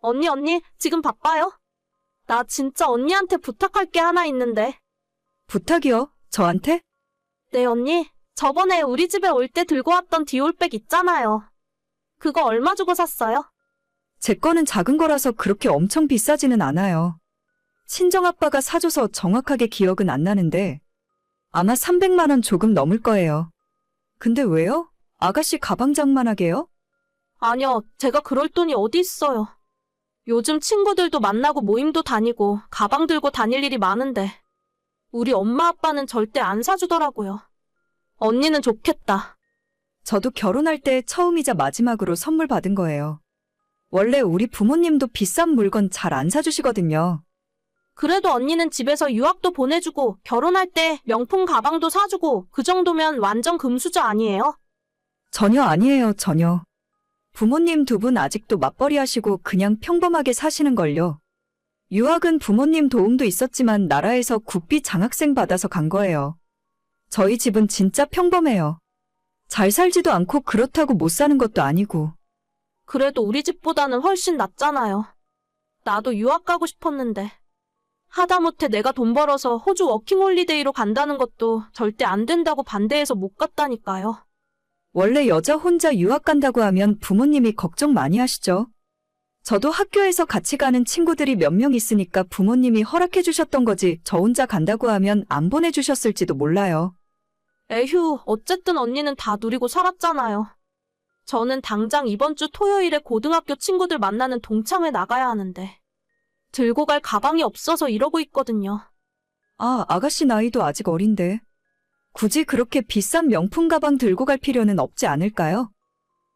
언니, 언니, 지금 바빠요? 나 진짜 언니한테 부탁할 게 하나 있는데. 부탁이요? 저한테? 네, 언니. 저번에 우리 집에 올 때 들고 왔던 디올백 있잖아요. 그거 얼마 주고 샀어요? 제 거는 작은 거라서 그렇게 엄청 비싸지는 않아요. 친정아빠가 사줘서 정확하게 기억은 안 나는데 아마 300만 원 조금 넘을 거예요. 근데 왜요? 아가씨 가방 장만하게요? 아니요, 제가 그럴 돈이 어디 있어요. 요즘 친구들도 만나고 모임도 다니고 가방 들고 다닐 일이 많은데 우리 엄마 아빠는 절대 안 사주더라고요. 언니는 좋겠다. 저도 결혼할 때 처음이자 마지막으로 선물 받은 거예요. 원래 우리 부모님도 비싼 물건 잘 안 사주시거든요. 그래도 언니는 집에서 유학도 보내주고 결혼할 때 명품 가방도 사주고 그 정도면 완전 금수저 아니에요? 전혀 아니에요, 전혀. 부모님 두 분 아직도 맞벌이 하시고 그냥 평범하게 사시는걸요. 유학은 부모님 도움도 있었지만 나라에서 국비 장학생 받아서 간 거예요. 저희 집은 진짜 평범해요. 잘 살지도 않고 그렇다고 못 사는 것도 아니고. 그래도 우리 집보다는 훨씬 낫잖아요. 나도 유학 가고 싶었는데. 하다못해 내가 돈 벌어서 호주 워킹홀리데이로 간다는 것도 절대 안 된다고 반대해서 못 갔다니까요. 원래 여자 혼자 유학 간다고 하면 부모님이 걱정 많이 하시죠. 저도 학교에서 같이 가는 친구들이 몇 명 있으니까 부모님이 허락해 주셨던 거지 저 혼자 간다고 하면 안 보내주셨을지도 몰라요. 에휴, 어쨌든 언니는 다 누리고 살았잖아요. 저는 당장 이번 주 토요일에 고등학교 친구들 만나는 동창회 나가야 하는데. 들고 갈 가방이 없어서 이러고 있거든요. 아, 아가씨 나이도 아직 어린데. 굳이 그렇게 비싼 명품 가방 들고 갈 필요는 없지 않을까요?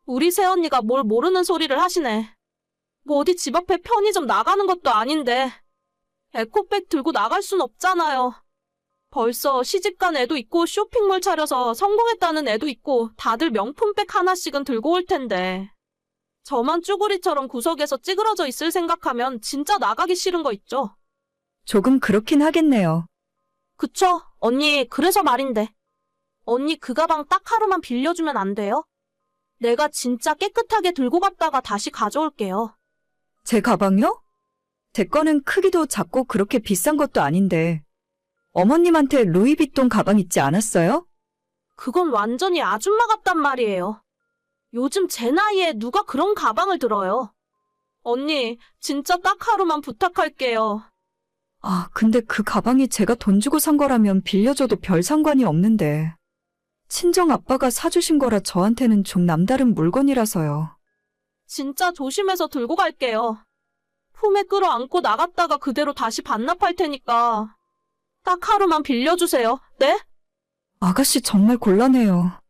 우리 새언니가 뭘 모르는 소리를 하시네. 뭐 어디 집 앞에 편의점 나가는 것도 아닌데. 에코백 들고 나갈 순 없잖아요. 벌써 시집간 애도 있고 쇼핑몰 차려서 성공했다는 애도 있고 다들 명품백 하나씩은 들고 올 텐데. 저만 쭈구리처럼 구석에서 찌그러져 있을 생각하면 진짜 나가기 싫은 거 있죠? 조금 그렇긴 하겠네요. 그쵸? 언니, 그래서 말인데. 언니 그 가방 딱 하루만 빌려주면 안 돼요? 내가 진짜 깨끗하게 들고 갔다가 다시 가져올게요. 제 가방요? 제 거는 크기도 작고 그렇게 비싼 것도 아닌데. 어머님한테 루이비통 가방 있지 않았어요? 그건 완전히 아줌마 같단 말이에요. 요즘 제 나이에 누가 그런 가방을 들어요? 언니, 진짜 딱 하루만 부탁할게요. 아, 근데 그 가방이 제가 돈 주고 산 거라면 빌려줘도 별 상관이 없는데. 친정 아빠가 사주신 거라 저한테는 좀 남다른 물건이라서요. 진짜 조심해서 들고 갈게요. 품에 끌어안고 나갔다가 그대로 다시 반납할 테니까. 딱 하루만 빌려주세요. 네? 아가씨 정말 곤란해요.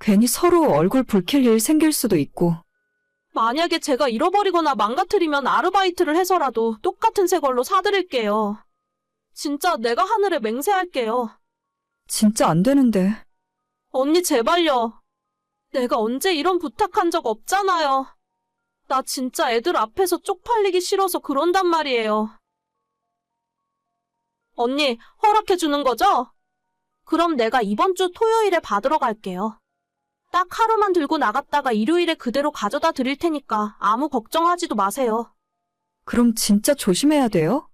괜히 서로 얼굴 붉힐 일 생길 수도 있고. 만약에 제가 잃어버리거나 망가뜨리면 아르바이트를 해서라도 똑같은 새 걸로 사드릴게요. 진짜 내가 하늘에 맹세할게요. 진짜 안 되는데. 언니 제발요. 내가 언제 이런 부탁한 적 없잖아요. 나 진짜 애들 앞에서 쪽팔리기 싫어서 그런단 말이에요. 언니, 허락해 주는 거죠? 그럼 내가 이번 주 토요일에 받으러 갈게요. 딱 하루만 들고 나갔다가 일요일에 그대로 가져다 드릴 테니까 아무 걱정하지도 마세요. 그럼 진짜 조심해야 돼요?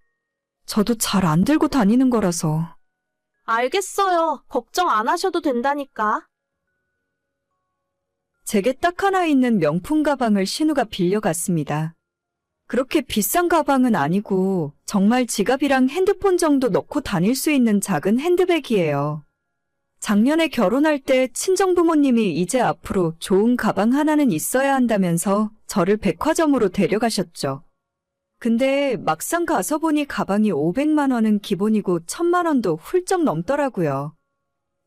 저도 잘 안 들고 다니는 거라서. 알겠어요. 걱정 안 하셔도 된다니까. 제게 딱 하나 있는 명품 가방을 신우가 빌려갔습니다. 그렇게 비싼 가방은 아니고 정말 지갑이랑 핸드폰 정도 넣고 다닐 수 있는 작은 핸드백이에요. 작년에 결혼할 때 친정부모님이 이제 앞으로 좋은 가방 하나는 있어야 한다면서 저를 백화점으로 데려가셨죠. 근데 막상 가서 보니 가방이 500만 원은 기본이고 1000만 원도 훌쩍 넘더라고요.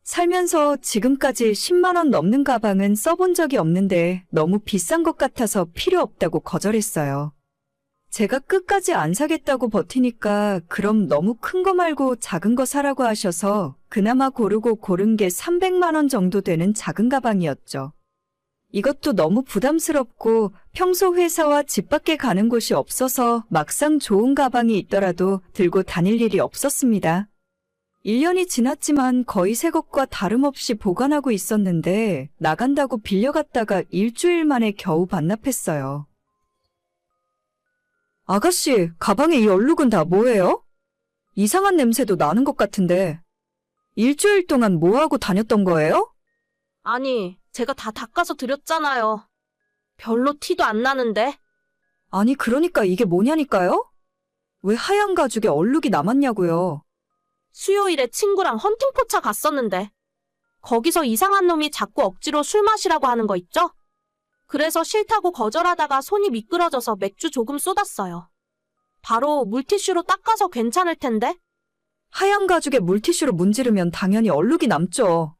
살면서 지금까지 10만 원 넘는 가방은 써본 적이 없는데 너무 비싼 것 같아서 필요 없다고 거절했어요. 제가 끝까지 안 사겠다고 버티니까 그럼 너무 큰 거 말고 작은 거 사라고 하셔서 그나마 고르고 고른 게 300만 원 정도 되는 작은 가방이었죠. 이것도 너무 부담스럽고 평소 회사와 집 밖에 가는 곳이 없어서 막상 좋은 가방이 있더라도 들고 다닐 일이 없었습니다. 1년이 지났지만 거의 새 것과 다름없이 보관하고 있었는데 나간다고 빌려갔다가 일주일 만에 겨우 반납했어요. 아가씨, 가방에 이 얼룩은 다 뭐예요? 이상한 냄새도 나는 것 같은데. 일주일 동안 뭐하고 다녔던 거예요? 아니, 제가 다 닦아서 드렸잖아요. 별로 티도 안 나는데. 아니, 그러니까 이게 뭐냐니까요? 왜 하얀 가죽에 얼룩이 남았냐고요? 수요일에 친구랑 헌팅포차 갔었는데. 거기서 이상한 놈이 자꾸 억지로 술 마시라고 하는 거 있죠? 그래서 싫다고 거절하다가 손이 미끄러져서 맥주 조금 쏟았어요. 바로 물티슈로 닦아서 괜찮을 텐데? 하얀 가죽에 물티슈로 문지르면 당연히 얼룩이 남죠.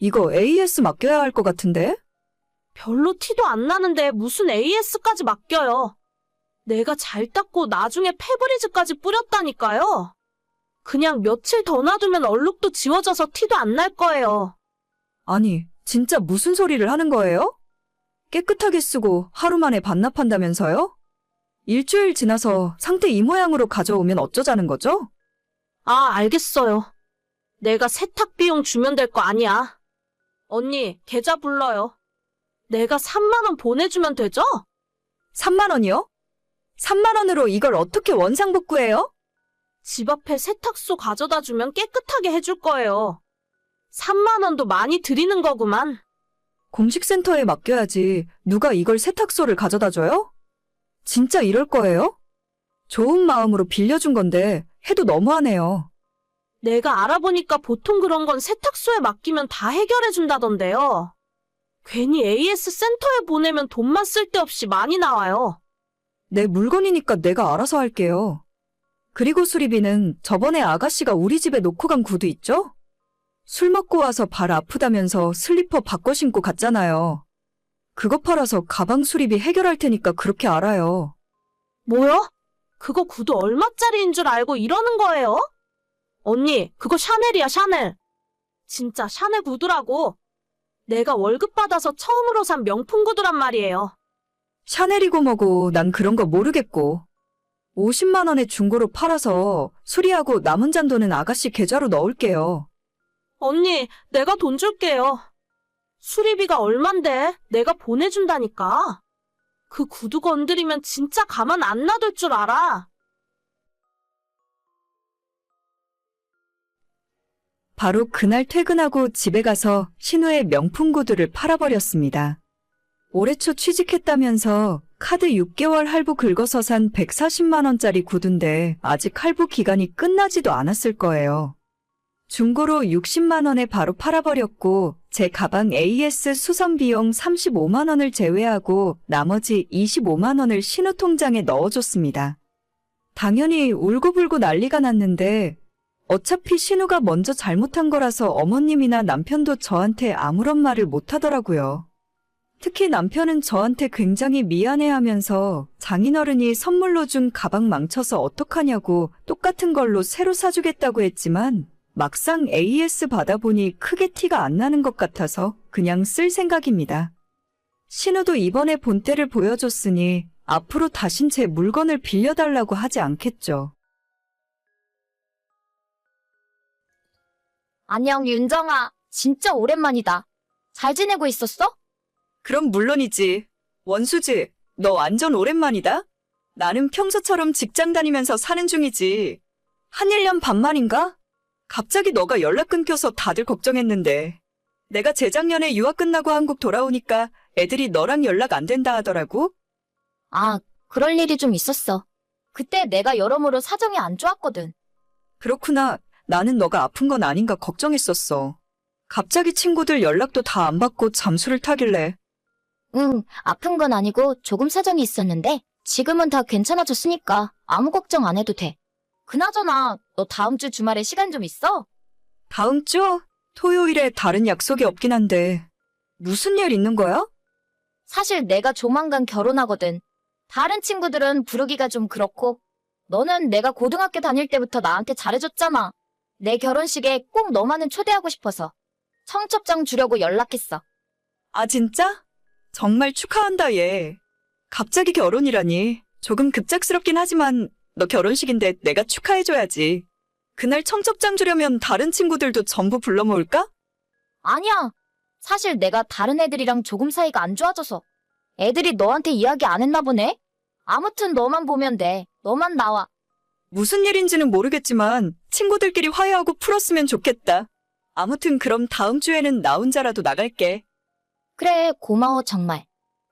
이거 AS 맡겨야 할 것 같은데? 별로 티도 안 나는데 무슨 AS까지 맡겨요. 내가 잘 닦고 나중에 페브리즈까지 뿌렸다니까요. 그냥 며칠 더 놔두면 얼룩도 지워져서 티도 안 날 거예요. 아니, 진짜 무슨 소리를 하는 거예요? 깨끗하게 쓰고 하루 만에 반납한다면서요? 일주일 지나서 상태 이 모양으로 가져오면 어쩌자는 거죠? 아, 알겠어요. 내가 세탁 비용 주면 될 거 아니야. 언니, 계좌 불러요. 내가 3만원 보내주면 되죠? 3만 원이요? 3만 원으로 이걸 어떻게 원상복구해요? 집 앞에 세탁소 가져다 주면 깨끗하게 해줄 거예요. 3만원도 많이 드리는 거구만. 공식센터에 맡겨야지 누가 이걸 세탁소를 가져다 줘요? 진짜 이럴 거예요? 좋은 마음으로 빌려준 건데 해도 너무하네요. 내가 알아보니까 보통 그런 건 세탁소에 맡기면 다 해결해 준다던데요. 괜히 AS 센터에 보내면 돈만 쓸데없이 많이 나와요. 내 물건이니까 내가 알아서 할게요. 그리고 수리비는 저번에 아가씨가 우리 집에 놓고 간 구두 있죠? 술 먹고 와서 발 아프다면서 슬리퍼 바꿔 신고 갔잖아요. 그거 팔아서 가방 수리비 해결할 테니까 그렇게 알아요. 뭐요? 그거 구두 얼마짜리인 줄 알고 이러는 거예요? 언니, 그거 샤넬이야, 샤넬. 진짜 샤넬 구두라고. 내가 월급 받아서 처음으로 산 명품 구두란 말이에요. 샤넬이고 뭐고 난 그런 거 모르겠고. 50만 원에 중고로 팔아서 수리하고 남은 잔돈은 아가씨 계좌로 넣을게요. 언니, 내가 돈 줄게요. 수리비가 얼만데 내가 보내준다니까. 그 구두 건드리면 진짜 가만 안 놔둘 줄 알아. 바로 그날 퇴근하고 집에 가서 신우의 명품 구두를 팔아버렸습니다. 올해 초 취직했다면서 카드 6개월 할부 긁어서 산 140만원짜리 구두인데 아직 할부 기간이 끝나지도 않았을 거예요. 중고로 60만 원에 바로 팔아버렸고 제 가방 AS 수선 비용 35만 원을 제외하고 나머지 25만 원을 신우 통장에 넣어줬습니다. 당연히 울고불고 난리가 났는데 어차피 신우가 먼저 잘못한 거라서 어머님이나 남편도 저한테 아무런 말을 못 하더라고요. 특히 남편은 저한테 굉장히 미안해 하면서 장인어른이 선물로 준 가방 망쳐서 어떡하냐고 똑같은 걸로 새로 사주겠다고 했지만 막상 AS 받아보니 크게 티가 안 나는 것 같아서 그냥 쓸 생각입니다. 신우도 이번에 본때를 보여줬으니 앞으로 다신 제 물건을 빌려달라고 하지 않겠죠. 안녕, 윤정아. 진짜 오랜만이다. 잘 지내고 있었어? 그럼 물론이지. 원수지, 너 완전 오랜만이다? 나는 평소처럼 직장 다니면서 사는 중이지. 한 1년 반 만인가? 갑자기 너가 연락 끊겨서 다들 걱정했는데. 내가 재작년에 유학 끝나고 한국 돌아오니까 애들이 너랑 연락 안 된다 하더라고? 아, 그럴 일이 좀 있었어. 그때 내가 여러모로 사정이 안 좋았거든. 그렇구나. 나는 너가 아픈 건 아닌가 걱정했었어. 갑자기 친구들 연락도 다 안 받고 잠수를 타길래. 응, 아픈 건 아니고 조금 사정이 있었는데 지금은 다 괜찮아졌으니까 아무 걱정 안 해도 돼. 그나저나 너 다음 주 주말에 시간 좀 있어? 다음 주? 토요일에 다른 약속이 없긴 한데. 무슨 일 있는 거야? 사실 내가 조만간 결혼하거든. 다른 친구들은 부르기가 좀 그렇고 너는 내가 고등학교 다닐 때부터 나한테 잘해줬잖아. 내 결혼식에 꼭 너만은 초대하고 싶어서 청첩장 주려고 연락했어. 아, 진짜? 정말 축하한다, 얘. 갑자기 결혼이라니. 조금 급작스럽긴 하지만 너 결혼식인데 내가 축하해줘야지. 그날 청첩장 주려면 다른 친구들도 전부 불러 모을까? 아니야. 사실 내가 다른 애들이랑 조금 사이가 안 좋아져서 애들이 너한테 이야기 안 했나 보네. 아무튼 너만 보면 돼. 너만 나와. 무슨 일인지는 모르겠지만 친구들끼리 화해하고 풀었으면 좋겠다. 아무튼 그럼 다음 주에는 나 혼자라도 나갈게. 그래, 고마워, 정말.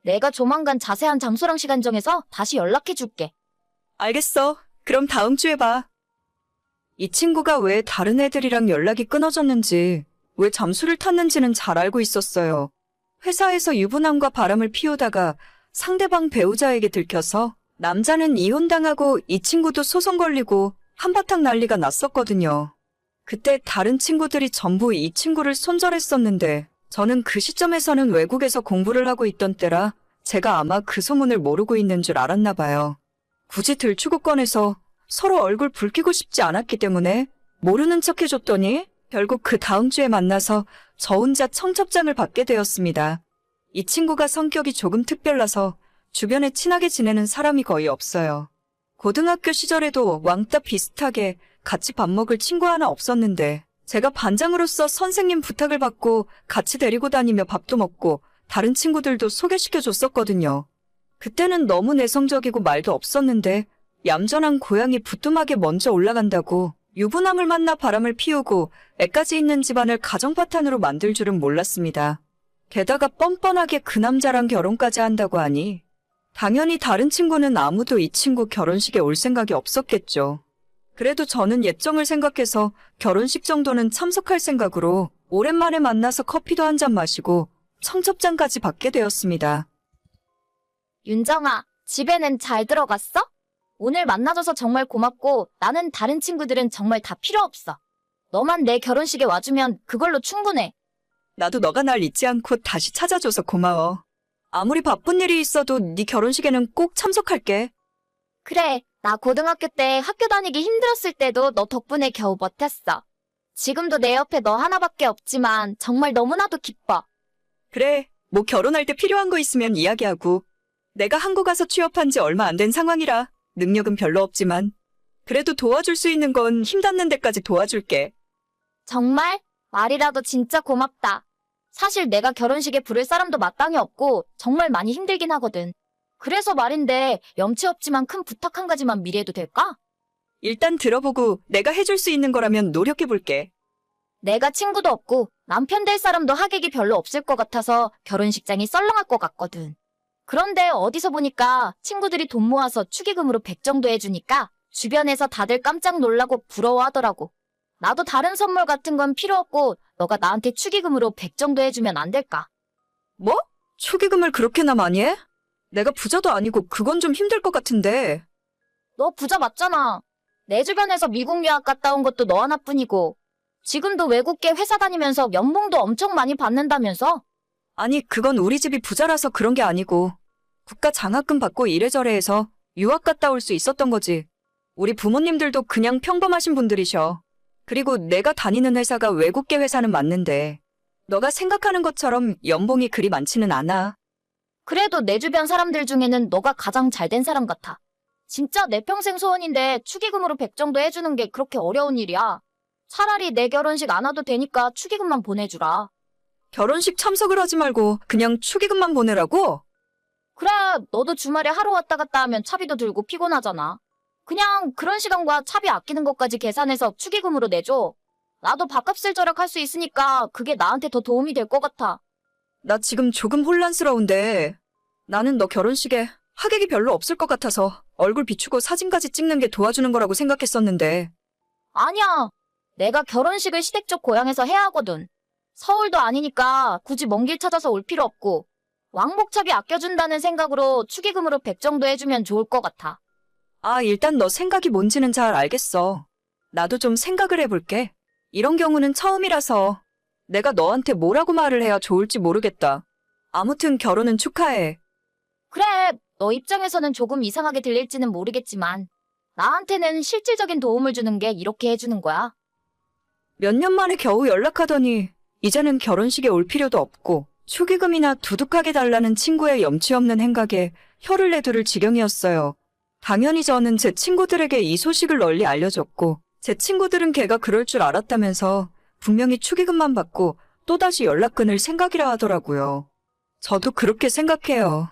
내가 조만간 자세한 장소랑 시간 정해서 다시 연락해 줄게. 알겠어. 그럼 다음 주에 봐. 이 친구가 왜 다른 애들이랑 연락이 끊어졌는지, 왜 잠수를 탔는지는 잘 알고 있었어요. 회사에서 유부남과 바람을 피우다가 상대방 배우자에게 들켜서 남자는 이혼당하고 이 친구도 소송 걸리고 한바탕 난리가 났었거든요. 그때 다른 친구들이 전부 이 친구를 손절했었는데 저는 그 시점에서는 외국에서 공부를 하고 있던 때라 제가 아마 그 소문을 모르고 있는 줄 알았나 봐요. 굳이 들추고 꺼내서 서로 얼굴 붉히고 싶지 않았기 때문에 모르는 척 해줬더니 결국 그 다음 주에 만나서 저 혼자 청첩장을 받게 되었습니다. 이 친구가 성격이 조금 특별라서 주변에 친하게 지내는 사람이 거의 없어요. 고등학교 시절에도 왕따 비슷하게 같이 밥 먹을 친구 하나 없었는데 제가 반장으로서 선생님 부탁을 받고 같이 데리고 다니며 밥도 먹고 다른 친구들도 소개시켜 줬었거든요. 그때는 너무 내성적이고 말도 없었는데 얌전한 고양이 부뚜막에 먼저 올라간다고 유부남을 만나 바람을 피우고 애까지 있는 집안을 가정파탄으로 만들 줄은 몰랐습니다. 게다가 뻔뻔하게 그 남자랑 결혼까지 한다고 하니 당연히 다른 친구는 아무도 이 친구 결혼식에 올 생각이 없었겠죠. 그래도 저는 예정을 생각해서 결혼식 정도는 참석할 생각으로 오랜만에 만나서 커피도 한 잔 마시고 청첩장까지 받게 되었습니다. 윤정아, 집에는 잘 들어갔어? 오늘 만나줘서 정말 고맙고 나는 다른 친구들은 정말 다 필요 없어. 너만 내 결혼식에 와주면 그걸로 충분해. 나도 너가 날 잊지 않고 다시 찾아줘서 고마워. 아무리 바쁜 일이 있어도 네 결혼식에는 꼭 참석할게. 그래, 나 고등학교 때 학교 다니기 힘들었을 때도 너 덕분에 겨우 버텼어. 지금도 내 옆에 너 하나밖에 없지만 정말 너무나도 기뻐. 그래, 뭐 결혼할 때 필요한 거 있으면 이야기하고. 내가 한국 와서 취업한 지 얼마 안 된 상황이라 능력은 별로 없지만 그래도 도와줄 수 있는 건 힘 닿는 데까지 도와줄게. 정말? 말이라도 진짜 고맙다. 사실 내가 결혼식에 부를 사람도 마땅히 없고 정말 많이 힘들긴 하거든. 그래서 말인데 염치 없지만 큰 부탁 한 가지만 미리 해도 될까? 일단 들어보고 내가 해줄 수 있는 거라면 노력해볼게. 내가 친구도 없고 남편 될 사람도 하객이 별로 없을 것 같아서 결혼식장이 썰렁할 것 같거든. 그런데 어디서 보니까 친구들이 돈 모아서 축의금으로 100 정도 해주니까 주변에서 다들 깜짝 놀라고 부러워하더라고. 나도 다른 선물 같은 건 필요 없고 너가 나한테 축의금으로 100 정도 해주면 안 될까? 뭐? 축의금을 그렇게나 많이 해? 내가 부자도 아니고 그건 좀 힘들 것 같은데. 너 부자 맞잖아. 내 주변에서 미국 유학 갔다 온 것도 너 하나뿐이고 지금도 외국계 회사 다니면서 연봉도 엄청 많이 받는다면서? 아니, 그건 우리 집이 부자라서 그런 게 아니고 국가 장학금 받고 이래저래 해서 유학 갔다 올 수 있었던 거지. 우리 부모님들도 그냥 평범하신 분들이셔. 그리고 내가 다니는 회사가 외국계 회사는 맞는데 너가 생각하는 것처럼 연봉이 그리 많지는 않아. 그래도 내 주변 사람들 중에는 너가 가장 잘 된 사람 같아. 진짜 내 평생 소원인데 축의금으로 100 정도 해주는 게 그렇게 어려운 일이야. 차라리 내 결혼식 안 와도 되니까 축의금만 보내주라. 결혼식 참석을 하지 말고 그냥 축의금만 보내라고? 그래, 너도 주말에 하루 왔다 갔다 하면 차비도 들고 피곤하잖아. 그냥 그런 시간과 차비 아끼는 것까지 계산해서 축의금으로 내줘. 나도 밥값을 절약할 수 있으니까 그게 나한테 더 도움이 될 것 같아. 나 지금 조금 혼란스러운데 나는 너 결혼식에 하객이 별로 없을 것 같아서 얼굴 비추고 사진까지 찍는 게 도와주는 거라고 생각했었는데 아니야. 내가 결혼식을 시댁 쪽 고향에서 해야 하거든. 서울도 아니니까 굳이 먼 길 찾아서 올 필요 없고 왕복차비 아껴준다는 생각으로 축의금으로 100 정도 해주면 좋을 것 같아. 아, 일단 너 생각이 뭔지는 잘 알겠어. 나도 좀 생각을 해볼게. 이런 경우는 처음이라서 내가 너한테 뭐라고 말을 해야 좋을지 모르겠다. 아무튼 결혼은 축하해. 그래, 너 입장에서는 조금 이상하게 들릴지는 모르겠지만 나한테는 실질적인 도움을 주는 게 이렇게 해주는 거야. 몇 년 만에 겨우 연락하더니 이제는 결혼식에 올 필요도 없고 축의금이나 두둑하게 달라는 친구의 염치 없는 행각에 혀를 내두를 지경이었어요. 당연히 저는 제 친구들에게 이 소식을 널리 알려줬고 제 친구들은 걔가 그럴 줄 알았다면서 분명히 축의금만 받고 또다시 연락 끊을 생각이라 하더라고요. 저도 그렇게 생각해요.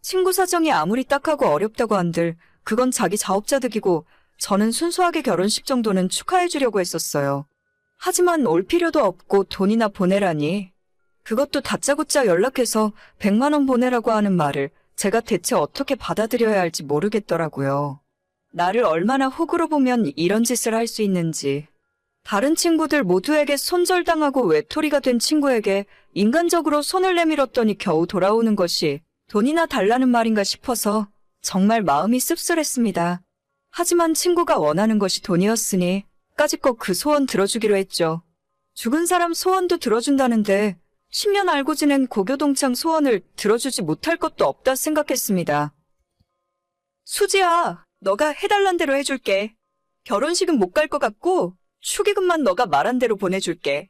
친구 사정이 아무리 딱하고 어렵다고 한들 그건 자기 자업자득이고 저는 순수하게 결혼식 정도는 축하해주려고 했었어요. 하지만 올 필요도 없고 돈이나 보내라니. 그것도 다짜고짜 연락해서 100만 원 보내라고 하는 말을 제가 대체 어떻게 받아들여야 할지 모르겠더라고요. 나를 얼마나 호구로 보면 이런 짓을 할 수 있는지. 다른 친구들 모두에게 손절당하고 외톨이가 된 친구에게 인간적으로 손을 내밀었더니 겨우 돌아오는 것이 돈이나 달라는 말인가 싶어서 정말 마음이 씁쓸했습니다. 하지만 친구가 원하는 것이 돈이었으니 까짓것 그 소원 들어주기로 했죠. 죽은 사람 소원도 들어준다는데 10년 알고 지낸 고교동창 소원을 들어주지 못할 것도 없다 생각했습니다. 수지야, 너가 해달란 대로 해줄게. 결혼식은 못 갈 것 같고 축의금만 너가 말한 대로 보내줄게.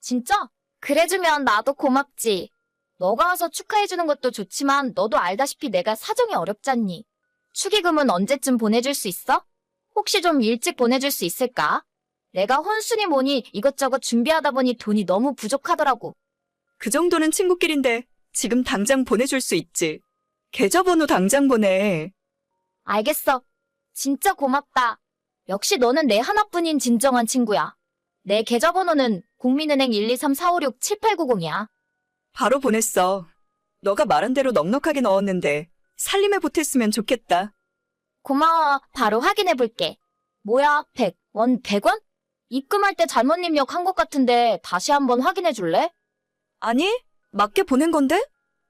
진짜? 그래주면 나도 고맙지. 너가 와서 축하해주는 것도 좋지만 너도 알다시피 내가 사정이 어렵잖니. 축의금은 언제쯤 보내줄 수 있어? 혹시 좀 일찍 보내줄 수 있을까? 내가 혼순이 뭐니 이것저것 준비하다 보니 돈이 너무 부족하더라고. 그 정도는 친구끼린데 지금 당장 보내줄 수 있지. 계좌번호 당장 보내. 알겠어. 진짜 고맙다. 역시 너는 내 하나뿐인 진정한 친구야. 내 계좌번호는 국민은행 123-456-7890이야. 바로 보냈어. 너가 말한 대로 넉넉하게 넣었는데 살림에 보탰으면 좋겠다. 고마워. 바로 확인해 볼게. 뭐야, 100, 원 100원? 입금할 때 잘못 입력한 것 같은데 다시 한번 확인해 줄래? 아니, 맞게 보낸 건데?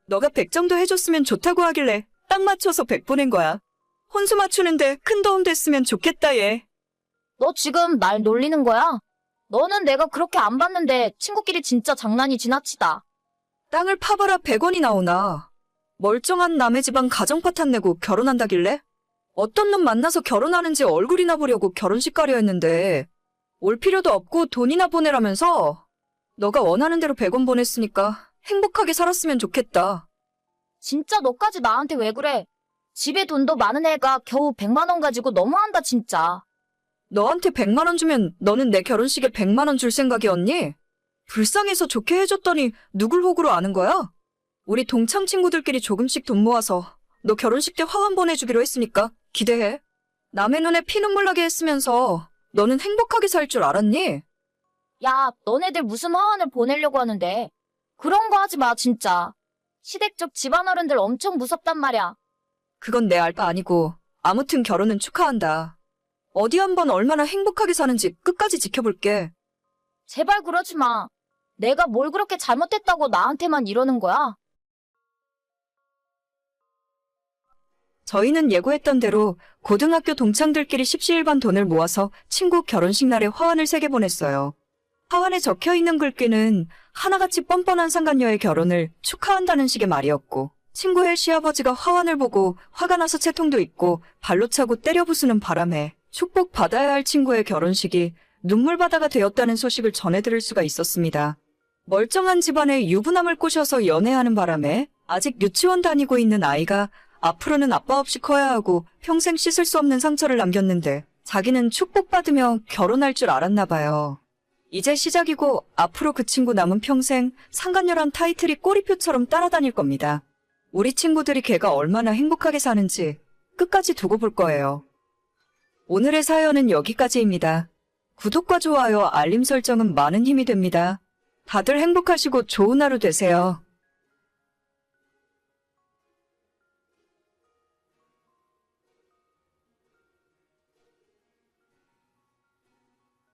너가 100 정도 해줬으면 좋다고 하길래 딱 맞춰서 100 보낸 거야. 혼수 맞추는데 큰 도움 됐으면 좋겠다, 얘. 너 지금 날 놀리는 거야? 너는 내가 그렇게 안 봤는데 친구끼리 진짜 장난이 지나치다. 땅을 파봐라 100원이 나오나. 멀쩡한 남의 집안 가정파탄 내고 결혼한다길래? 어떤 놈 만나서 결혼하는지 얼굴이나 보려고 결혼식 가려 했는데 올 필요도 없고 돈이나 보내라면서 너가 원하는 대로 100원 보냈으니까 행복하게 살았으면 좋겠다. 진짜 너까지 나한테 왜 그래? 집에 돈도 많은 애가 겨우 100만 원 가지고 너무한다 진짜. 너한테 100만 원 주면 너는 내 결혼식에 100만 원 줄 생각이었니? 불쌍해서 좋게 해줬더니 누굴 호구로 아는 거야? 우리 동창 친구들끼리 조금씩 돈 모아서 너 결혼식 때 화환 보내주기로 했으니까 기대해. 남의 눈에 피눈물 나게 했으면서 너는 행복하게 살 줄 알았니? 야, 너네들 무슨 화환을 보내려고 하는데. 그런 거 하지 마 진짜. 시댁 쪽 집안 어른들 엄청 무섭단 말이야. 그건 내 알바 아니고 아무튼 결혼은 축하한다. 어디 한번 얼마나 행복하게 사는지 끝까지 지켜볼게. 제발 그러지 마. 내가 뭘 그렇게 잘못했다고 나한테만 이러는 거야? 저희는 예고했던 대로 고등학교 동창들끼리 십시일반 돈을 모아서 친구 결혼식 날에 화환을 세개 보냈어요. 화환에 적혀 있는 글귀는 하나같이 뻔뻔한 상간녀의 결혼을 축하한다는 식의 말이었고, 친구의 시아버지가 화환을 보고 화가 나서 채통도 있고 발로 차고 때려 부수는 바람에 축복받아야 할 친구의 결혼식이 눈물바다가 되었다는 소식을 전해 들을 수가 있었습니다. 멀쩡한 집안에 유부남을 꼬셔서 연애하는 바람에 아직 유치원 다니고 있는 아이가 앞으로는 아빠 없이 커야 하고 평생 씻을 수 없는 상처를 남겼는데 자기는 축복받으며 결혼할 줄 알았나 봐요. 이제 시작이고 앞으로 그 친구 남은 평생 상간녀란 타이틀이 꼬리표처럼 따라다닐 겁니다. 우리 친구들이 걔가 얼마나 행복하게 사는지 끝까지 두고 볼 거예요. 오늘의 사연은 여기까지입니다. 구독과 좋아요, 알림 설정은 많은 힘이 됩니다. 다들 행복하시고 좋은 하루 되세요.